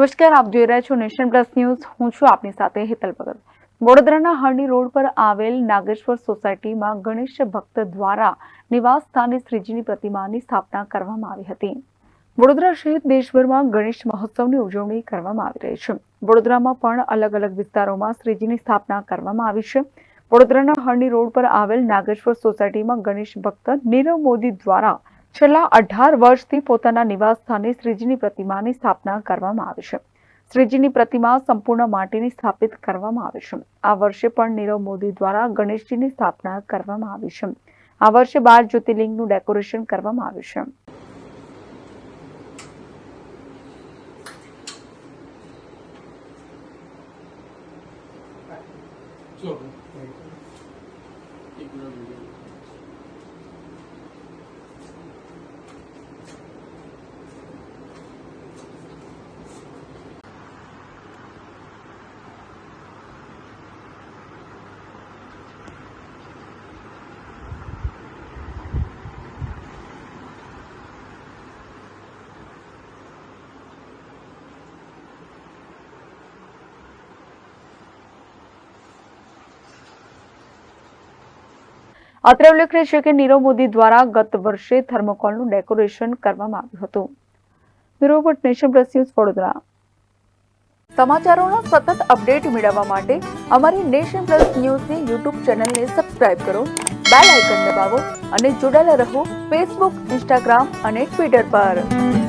નમસ્કાર, આપ જોઈ રહ્યા છો નેશન પ્લસ ન્યૂઝ. હું છું આપની સાથે હેતલ ભગત. વડોદરાના હરણી રોડ પર આવેલ નાગેશ્વર સોસાયટીમાં ગણેશ ભક્ત દ્વારા નિવાસ સ્થાને શ્રીજીની પ્રતિમાની સ્થાપના કરવામાં આવી હતી. વડોદરા સહિત દેશભરમાં ગણેશ મહોત્સવની ઉજવણી કરવામાં આવી રહી છે. વડોદરામાં પણ અલગ અલગ વિસ્તારોમાં શ્રીજીની સ્થાપના કરવામાં આવી છે. વડોદરાના હરણી રોડ પર આવેલ નાગેશ્વર સોસાયટીમાં ગણેશ ભક્ત નીરવ મોદી દ્વારા છેલ્લા અઢાર વર્ષથી પોતાના નિવાસ સ્થાને શ્રીજીની પ્રતિમાની સ્થાપના કરવામાં આવી છે. શ્રીજીની પ્રતિમા સંપૂર્ણ માટીની સ્થાપિત કરવામાં આવી છે. આ વર્ષે પણ નીરવ મોદી દ્વારા ગણેશજીની સ્થાપના કરવામાં આવી છે. આ વર્ષે બાર જ્યોતિર્લિંગનું ડેકોરેશન કરવામાં આવ્યું છે. અત્રે ઉલ્લેખનીય છે કે નીરવ મોદી દ્વારા ગત વર્ષે થર્મોકોલનું ડેકોરેશન કરવામાં આવ્યું હતું. Report nation plus news Vadodara. સમાચારોના સતત અપડેટ મેળવવા માટે અમારી નેશન પ્લસ ન્યૂઝની યુટ્યુબ ચેનલને સબસ્ક્રાઇબ કરો, બેલ આઇકન દબાવો અને જોડાયેલા રહો ફેસબુક, ઇન્સ્ટાગ્રામ અને ટ્વિટર પર.